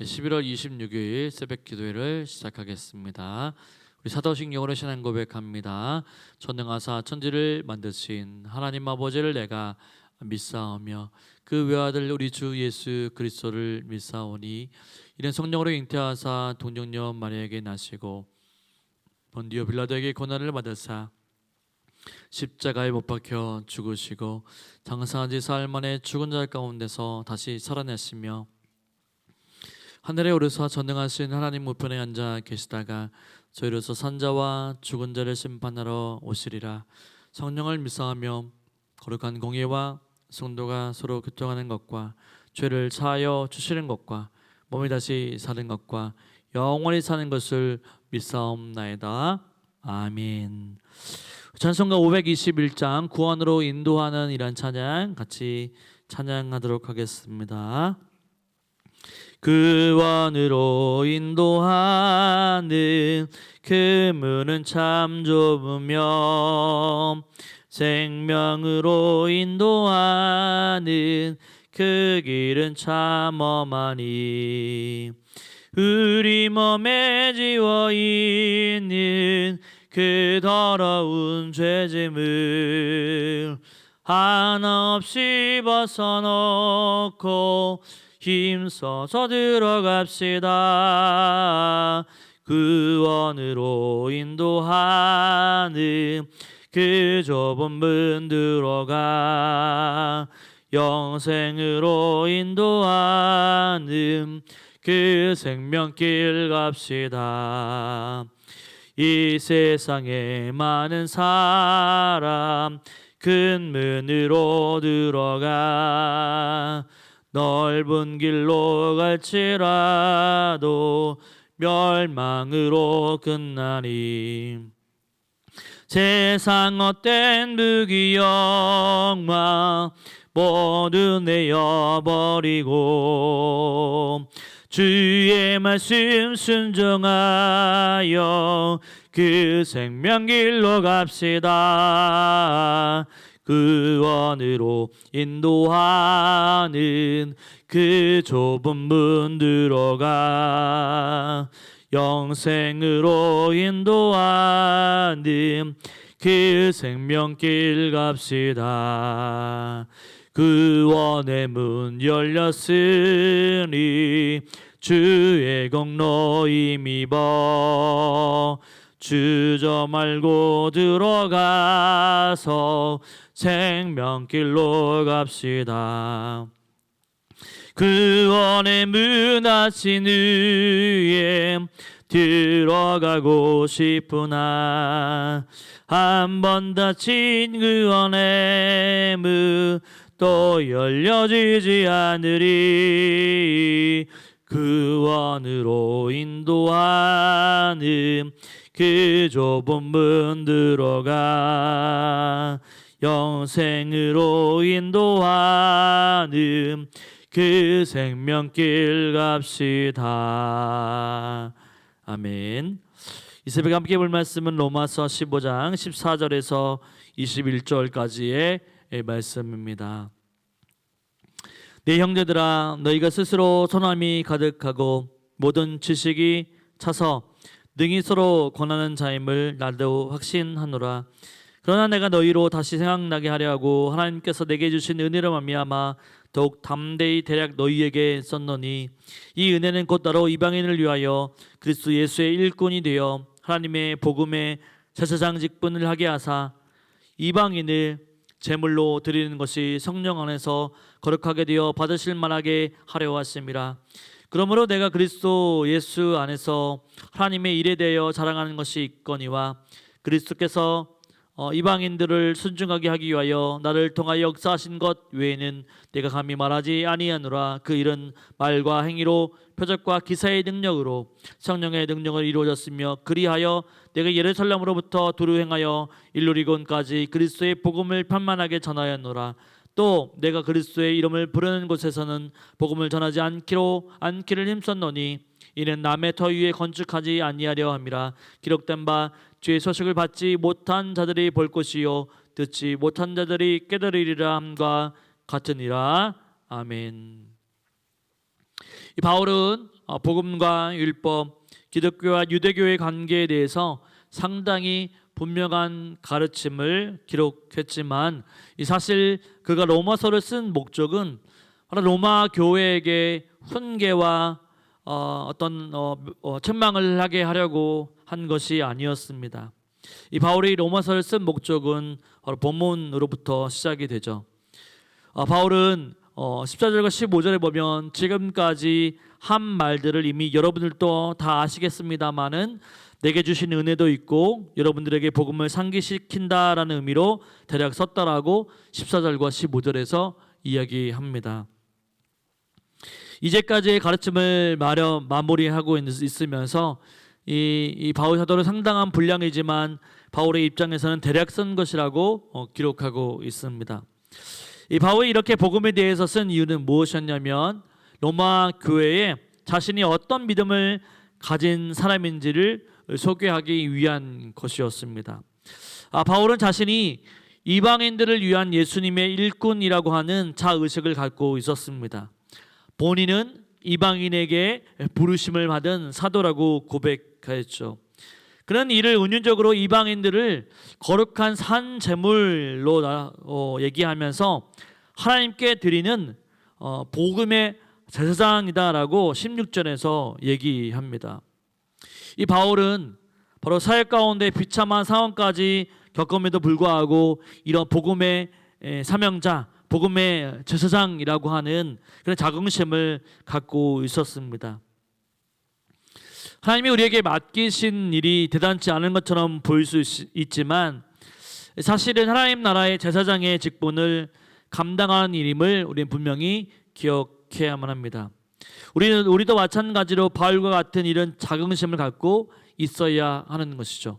11월 26일 새벽 기도회를 시작하겠습니다. 우리 사도식 영어로 신앙 고백합니다. 전능하사 천지를 만드신 하나님 아버지를 내가 믿사오며 그 외아들 우리 주 예수 그리스도를 믿사오니 이는 성령으로 잉태하사 동정녀 마리아에게 나시고 본디오 빌라도에게 고난을 받으사 십자가에 못 박혀 죽으시고 장사한 지 사흘 만에 죽은 자 가운데서 다시 살아내시며 하늘에 오르사 전능하신 하나님 우편에 앉아 계시다가 저희로서 산자와 죽은 자를 심판하러 오시리라. 성령을 미사하며 거룩한 공예와 성도가 서로 교통하는 것과 죄를 사하여 주시는 것과 몸이 다시 사는 것과 영원히 사는 것을 믿사옵나이다. 아멘. 찬송가 521장 구원으로 인도하는 이란 찬양 같이 찬양하도록 하겠습니다. 구원으로 인도하는 그 문은 참 좁으며 생명으로 인도하는 그 길은 참 험하니 우리 몸에 지워 있는 그 더러운 죄짐을 하나 없이 벗어놓고 힘써서 들어갑시다. 구원으로 인도하는 그 좁은 문 들어가 영생으로 인도하는 그 생명길 갑시다. 이 세상에 많은 사람 큰 문으로 들어가 넓은 길로 갈지라도 멸망으로 끝나니 세상 헛된 무기영화 모두 내어버리고 주의 말씀 순종하여 그 생명길로 갑시다. 구원으로 인도하는 그 좁은 문 들어가 영생으로 인도하는 그 생명길 갑시다. 구원의 문 열렸으니 주의 공로 힘입어 주저 말고 들어가서 생명길로 갑시다. 구원의 문 하신 위에 들어가고 싶으나 한 번 닫힌 구원의 문또 열려지지 않으리 구원으로 인도하는 그 좁은 문 들어가 영생으로 인도하는 그 생명길 갑시다. 아멘. 이 새벽 함께 볼 말씀은 로마서 15장 14절에서 21절까지의 말씀입니다. 내 형제들아 너희가 스스로 선함이 가득하고 모든 지식이 차서 능히 서로 권하는 자임을 나도 확신하노라. 그러나 내가 너희로 다시 생각나게 하려 하고 하나님께서 내게 주신 은혜로 말미암아 더욱 담대히 대략 너희에게 썼노니 이 은혜는 곧 따로 이방인을 위하여 그리스도 예수의 일꾼이 되어 하나님의 복음의 제사장 직분을 하게 하사 이방인을 제물로 드리는 것이 성령 안에서 거룩하게 되어 받으실 만하게 하려 하심이라. 그러므로 내가 그리스도 예수 안에서 하나님의 일에 대하여 자랑하는 것이 있거니와 그리스도께서 어, 이방인들을 순종하게 하기 위하여 나를 통하여 역사하신 것 외에는 내가 감히 말하지 아니하노라. 그 일은 말과 행위로 표적과 기사의 능력으로 성령의 능력을 이루어졌으며 그리하여 내가 예루살렘으로부터 두루 행하여 일루리곤까지 그리스도의 복음을 편만하게 전하였노라 또 내가 그리스도의 이름을 부르는 곳에서는 복음을 전하지 않기로 않기를 힘썼노니 이는 남의 터 위에 건축하지 아니하려 함이라 기록된 바 주의 소식을 받지 못한 자들이 볼 것이요 듣지 못한 자들이 깨달으리라 함과 같으니라 아멘. 이 바울은 어, 복음과 율법, 기독교와 유대교의 관계에 대해서 상당히 분명한 가르침을 기록했지만 이 사실 그가 로마서를 쓴 목적은 로마 교회에게 훈계와 어, 어떤 어, 어, 책망을 하게 하려고 한 것이 아니었습니다. 이 바울이 로마서를 쓴 목적은 바로 본문으로부터 시작이 되죠. 어, 바울은 어, 14절과 15절에 보면 지금까지 한 말들을 이미 여러분들도 다 아시겠습니다만은 내게 주신 은혜도 있고 여러분들에게 복음을 상기시킨다라는 의미로 대략 썼다라고 14절과 15절에서 이야기합니다. 이제까지의 가르침을 마련 마무리하고 있- 있으면서 이, 이 바울 사도는 상당한 분량이지만 바울의 입장에서는 대략 쓴 것이라고 어, 기록하고 있습니다. 이 바울이 이렇게 복음에 대해서 쓴 이유는 무엇이었냐면 로마 교회에 자신이 어떤 믿음을 가진 사람인지를 소개하기 위한 것이었습니다. 아, 바울은 자신이 이방인들을 위한 예수님의 일꾼이라고 하는 자의식을 갖고 있었습니다. 본인은 이방인에게 부르심을 받은 사도라고 고백하였죠. 그는 이를 은유적으로 이방인들을 거룩한 산 제물로 나- 어, 얘기하면서 하나님께 드리는 어, 복음의 제사장이다라고 16절에서 얘기합니다. 이 바울은 바로 사역 가운데 비참한 상황까지 겪음에도 불구하고 이런 복음의 에, 사명자, 복음의 제사장이라고 하는 그런 자긍심을 갖고 있었습니다. 하나님이 우리에게 맡기신 일이 대단치 않은 것처럼 보일 수 있- 있지만 사실은 하나님 나라의 제사장의 직분을 감당하는 일임을 우리는 분명히 기억해야만 합니다. 우리는 우리도 마찬가지로 바울과 같은 이런 자긍심을 갖고 있어야 하는 것이죠.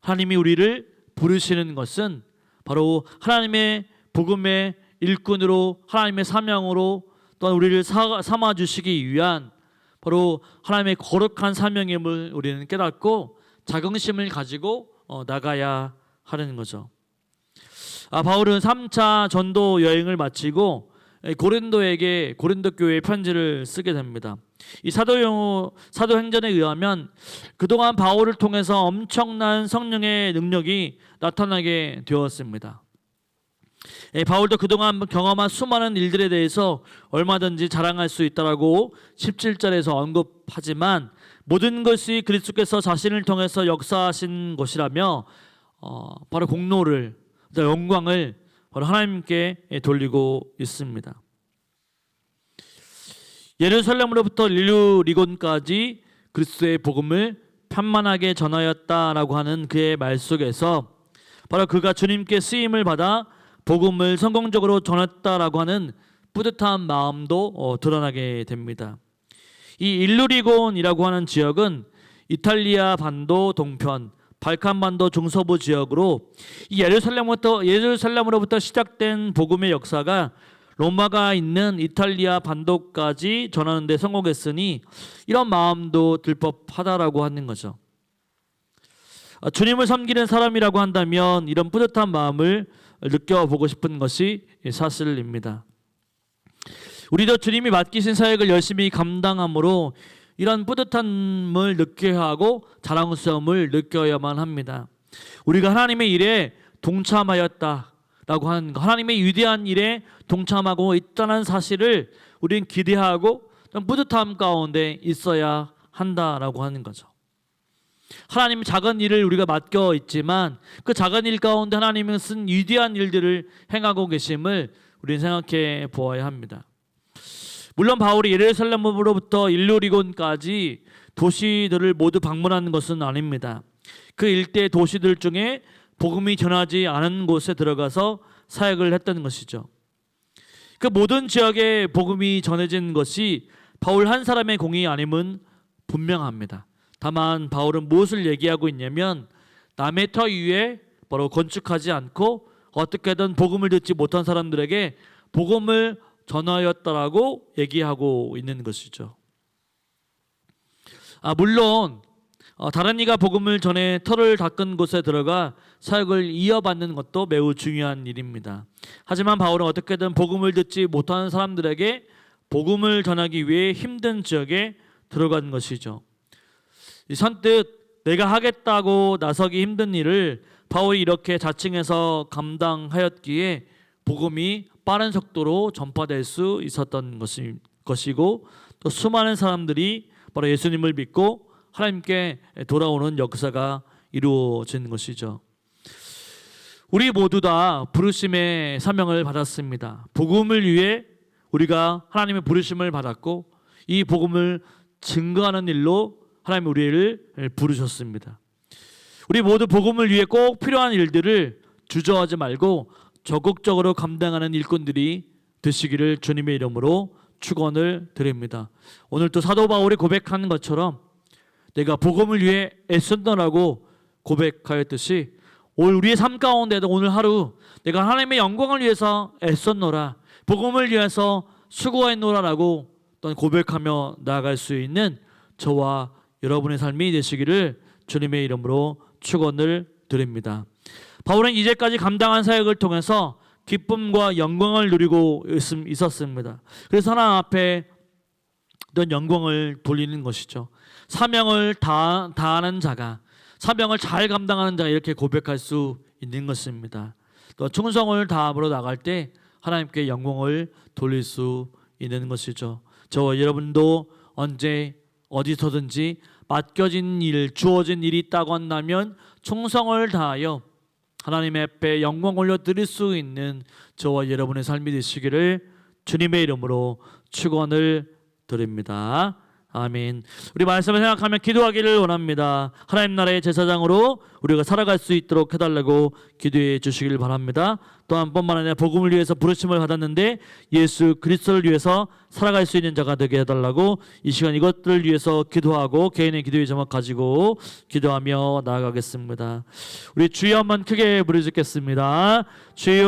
하나님이 우리를 부르시는 것은 바로 하나님의 복음의 일꾼으로 하나님의 사명으로 또한 우리를 사- 삼아 주시기 위한 바로 하나님의 거룩한 사명임을 우리는 깨닫고 자긍심을 가지고 어, 나가야 하는 거죠. 아, 바울은 3차 전도 여행을 마치고 에, 고린도에게 고린도 교회에 편지를 쓰게 됩니다. 이 사도용 사도행전에 의하면 그동안 바울을 통해서 엄청난 성령의 능력이 나타나게 되었습니다. 예, 바울도 그동안 경험한 수많은 일들에 대해서 얼마든지 자랑할 수 있다라고 17절에서 언급하지만 모든 것이 그리스도께서 자신을 통해서 역사하신 것이라며 어, 바로 공로를 영광을 바로 하나님께 돌리고 있습니다. 예루살렘으로부터 일루리곤까지 그리스도의 복음을 편만하게 전하였다라고 하는 그의 말 속에서 바로 그가 주님께 쓰임을 받아 복음을 성공적으로 전했다라고 하는 뿌듯한 마음도 어, 드러나게 됩니다. 이 일루리곤이라고 하는 지역은 이탈리아 반도 동편, 발칸 반도 중서부 지역으로 이 예루살렘부터 예루살렘으로부터 시작된 복음의 역사가 로마가 있는 이탈리아 반도까지 전하는 데 성공했으니 이런 마음도 들법하다라고 하는 거죠. 아, 주님을 섬기는 사람이라고 한다면 이런 뿌듯한 마음을 느껴보고 싶은 것이 사실입니다. 우리도 주님이 맡기신 사역을 열심히 감당함으로 이런 뿌듯함을 느껴야 하고 자랑스러움을 느껴야만 합니다. 우리가 하나님의 일에 동참하였다라고 하는 것, 하나님의 위대한 일에 동참하고 있다는 사실을 우리는 기대하고 좀 뿌듯함 가운데 있어야 한다라고 하는 거죠. 하나님 작은 일을 우리가 맡겨 있지만 그 작은 일 가운데 하나님은 쓴 위대한 일들을 행하고 계심을 우리는 생각해 보아야 합니다. 물론 바울이 예루살렘으로부터 일루리곤까지 도시들을 모두 방문하는 것은 아닙니다. 그 일대 도시들 중에 복음이 전하지 않은 곳에 들어가서 사역을 했던 것이죠. 그 모든 지역에 복음이 전해진 것이 바울 한 사람의 공이 아님은 분명합니다. 다만 바울은 무엇을 얘기하고 있냐면 남의 터 위에 바로 건축하지 않고 어떻게든 복음을 듣지 못한 사람들에게 복음을 전하였다라고 얘기하고 있는 것이죠. 아 물론 어, 다른 이가 복음을 전해 터를 닦은 곳에 들어가 사역을 이어받는 것도 매우 중요한 일입니다. 하지만 바울은 어떻게든 복음을 듣지 못하는 사람들에게 복음을 전하기 위해 힘든 지역에 들어간 것이죠. 이 선뜻 내가 하겠다고 나서기 힘든 일을 바울이 이렇게 자칭해서 감당하였기에 복음이 빠른 속도로 전파될 수 있었던 것이, 것이고 또 수많은 사람들이 바로 예수님을 믿고 하나님께 돌아오는 역사가 이루어진 것이죠. 우리 모두 다 부르심의 사명을 받았습니다. 복음을 위해 우리가 하나님의 부르심을 받았고 이 복음을 증거하는 일로 하나님 우리를 부르셨습니다. 우리 모두 복음을 위해 꼭 필요한 일들을 주저하지 말고 적극적으로 감당하는 일꾼들이 되시기를 주님의 이름으로 축원을 드립니다. 오늘 또 사도 바울이 고백하는 것처럼 내가 복음을 위해 애쓴다라고 고백하였듯이 올 우리의 삶 가운데도 오늘 하루 내가 하나님의 영광을 위해서 애썼노라 복음을 위해서 수고했노라라고 또한 고백하며 나아갈 수 있는 저와 여러분의 삶이 되시기를 주님의 이름으로 축원을 드립니다. 바울은 이제까지 감당한 사역을 통해서 기쁨과 영광을 누리고 있었습니다. 그래서 하나님 앞에 어떤 영광을 돌리는 것이죠. 사명을 다, 다하는 자가 사명을 잘 감당하는 자가 이렇게 고백할 수 있는 것입니다. 또 충성을 다함으로 나갈 때 하나님께 영광을 돌릴 수 있는 것이죠. 저와 여러분도 언제 어디서든지 맡겨진 일, 주어진 일이 있다고 한다면 충성을 다하여 하나님 앞에 영광 올려 드릴 수 있는 저와 여러분의 삶이 되시기를 주님의 이름으로 축원을 드립니다. 아멘. 우리 말씀을 생각하며 기도하기를 원합니다. 하나님 나라의 제사장으로 우리가 살아갈 수 있도록 해달라고 기도해 주시길 바랍니다. 또 한 번만 아니라 복음을 위해서 부르심을 받았는데 예수 그리스도를 위해서 살아갈 수 있는 자가 되게 해달라고 이 시간 이것들을 위해서 기도하고 개인의 기도의 제목 가지고 기도하며 나아가겠습니다. 우리 주여 한번 크게 부르짖겠습니다. 주여